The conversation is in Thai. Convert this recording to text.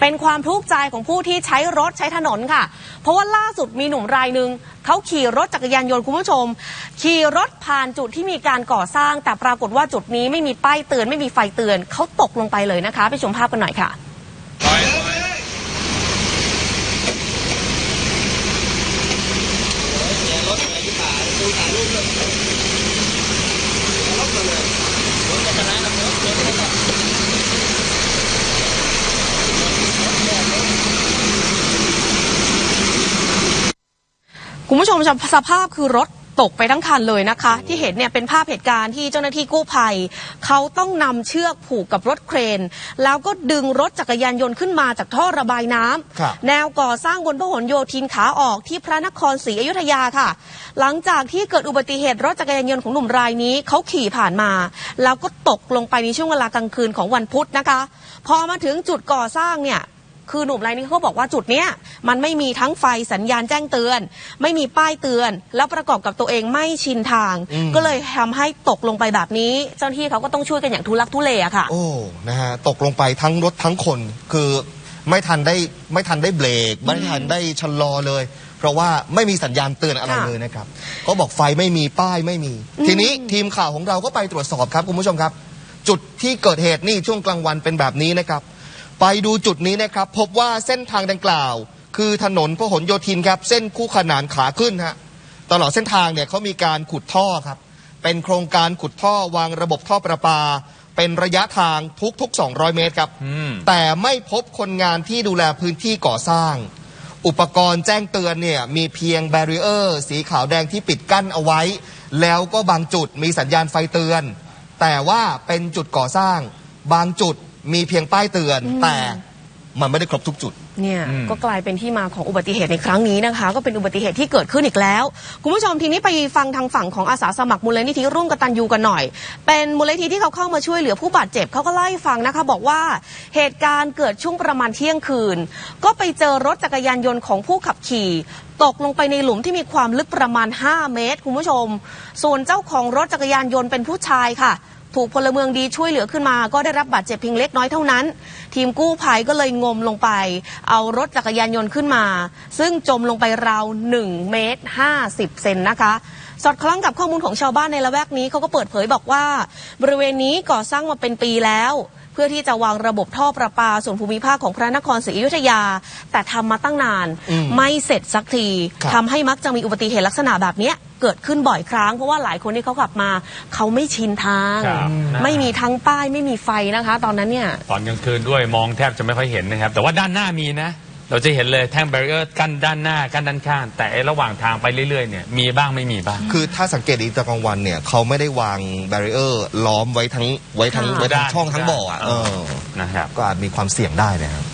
เป็นความทุกข์ใจของผู้ที่ใช้รถใช้ถนนค่ะ เพราะว่าล่าสุดมีหนุ่มรายหนึ่งเขาขี่รถจักรยานยนต์คุณผู้ชม ขี่รถผ่านจุดที่มีการก่อสร้าง แต่ปรากฏว่าจุดนี้ไม่มีป้ายเตือนไม่มีไฟเตือนเขาตกลงไปเลยนะคะ ไปชมภาพกันหน่อยค่ะ คุณผู้ชมสภาพคือรถตกไปทั้งคันเลยนะคะ ที่เห็นเนี่ยเป็นภาพเหตุการณ์ที่เจ้าหน้าที่กู้ภัย เขาต้องนำเชือกผูกกับรถเครน แล้วก็ดึงรถจักรยานยนต์ขึ้นมาจากท่อระบายน้ำครับแนวก่อสร้างบนพหลโยธินขาออกที่พระนครศรีอยุธยาค่ะ หลังจากที่เกิดอุบัติเหตุรถจักรยานยนต์ของหนุ่มรายนี้เขาขี่ผ่านมา แล้วก็ตกลงไปในช่วงเวลากลางคืนของวันพุธนะคะ พอมาถึงจุดก่อสร้างเนี่ย คือหนุ่มรายนี้เขาบอกว่าจุดเนี้ยมันไม่มีทั้งไฟสัญญาณแจ้งเตือน ไม่มีป้ายเตือน แล้วประกอบกับตัวเองไม่ชินทางอืมก็เลยทำให้ตกลงไปแบบนี้ เจ้าหน้าที่เขาก็ต้องช่วยกันอย่างทุลักทุเลอะค่ะ โอ้นะฮะตกลงไปทั้งรถทั้งคนคือไม่ทันได้ไม่ทันได้เบรกไม่ทันได้ชะลอเลย เพราะว่าไม่มีสัญญาณเตือนอะไรค่ะเลยนะครับ ก็บอกไฟไม่มีป้ายไม่มี ทีนี้ทีมข่าวของเราก็ไปตรวจสอบครับคุณผู้ชมครับ จุดที่เกิดเหตุนี่ช่วงกลางวันเป็นแบบนี้นะครับ ไปดูจุดนี้นะครับ พบว่าเส้นทางดังกล่าว คือถนนพหลโยธินครับเส้นคู่ขนานขาขึ้นฮะตลอดเส้นทางเนี่ยเขามีการขุดท่อครับ เป็นโครงการขุดท่อวางระบบท่อประปา เป็นระยะทางทุกๆ200 เมตรครับอืมแต่ไม่พบคนงานที่ดูแลพื้นที่ก่อสร้าง อุปกรณ์แจ้งเตือนเนี่ยมีเพียงแบรีเออร์สีขาวแดงที่ปิดกั้นเอาไว้ แล้วก็บางจุดมีสัญญาณไฟเตือน แต่ว่าเป็นจุดก่อสร้าง บางจุด มีเพียงป้ายเตือน แต่มันไม่ได้ครบทุกจุด เนี่ยอืม ก็กลายเป็นที่มาของอุบัติเหตุในครั้งนี้นะคะ ก็เป็นอุบัติเหตุที่เกิดขึ้นอีกแล้ว คุณผู้ชมทีนี้ไปฟังทางฝั่งของอาสาสมัครมูลนิธิร่วมกตันยูกันหน่อย เป็นมูลนิธิที่เขาเข้ามาช่วยเหลือผู้บาดเจ็บเขาก็เล่าให้ฟังนะคะ บอกว่าเหตุการณ์เกิดช่วงประมาณเที่ยงคืน ก็ไปเจอรถจักรยานยนต์ของผู้ขับขี่ ตกลงไปในหลุมที่มีความลึกประมาณ 5 เมตร คุณผู้ชม ส่วนเจ้าของรถจักรยานยนต์เป็นผู้ชายค่ะ ถูกพลเมืองดีช่วยเหลือขึ้นมา ก็ได้รับบาดเจ็บเพียงเล็กน้อยเท่านั้น ทีมกู้ภัยก็เลยงมลงไป เอารถจักรยานยนต์ขึ้นมา ซึ่งจมลงไปราว 1 เมตร 50 เซนนะคะสอดคล้องกับข้อมูลของชาวบ้านในละแวกนี้เขาก็เปิดเผยบอกว่า บริเวณนี้ก่อสร้างมาเป็นปีแล้ว เพื่อที่จะวางระบบท่อประปาส่วนภูมิภาคของพระนครศรีอยุธยา แต่ทำมาตั้งนานอืมไม่เสร็จสักทีครับทำให้มักจะมีอุบัติเหตุลักษณะแบบเนี้ย เกิดขึ้นบ่อยครั้ง เพราะว่าหลายคนที่เขาขับมาเขาไม่ชินทาง ครับ ไม่มีทั้งป้ายไม่มีไฟนะคะ ตอนนั้นเนี่ย ตอนกลางคืนด้วยมองแทบจะไม่ค่อยเห็นนะครับ แต่ว่าด้านหน้ามีนะ เราจะเห็นเลยแท่งแบรีเออร์กั้นด้านหน้ากั้นด้านข้าง แต่ไอ้ระหว่างทางไปเรื่อยๆเนี่ยมีบ้างไม่มีบ้าง คือถ้าสังเกตดีตอนกลางวันเนี่ยเขาไม่ได้วางแบรีเออร์ล้อมไว้ทั้งไว้ทั้งค่ะ ไว้ทั้งช่องทั้งบ่ออะได้เออนะครับก็อาจมีความเสี่ยงได้นะครับ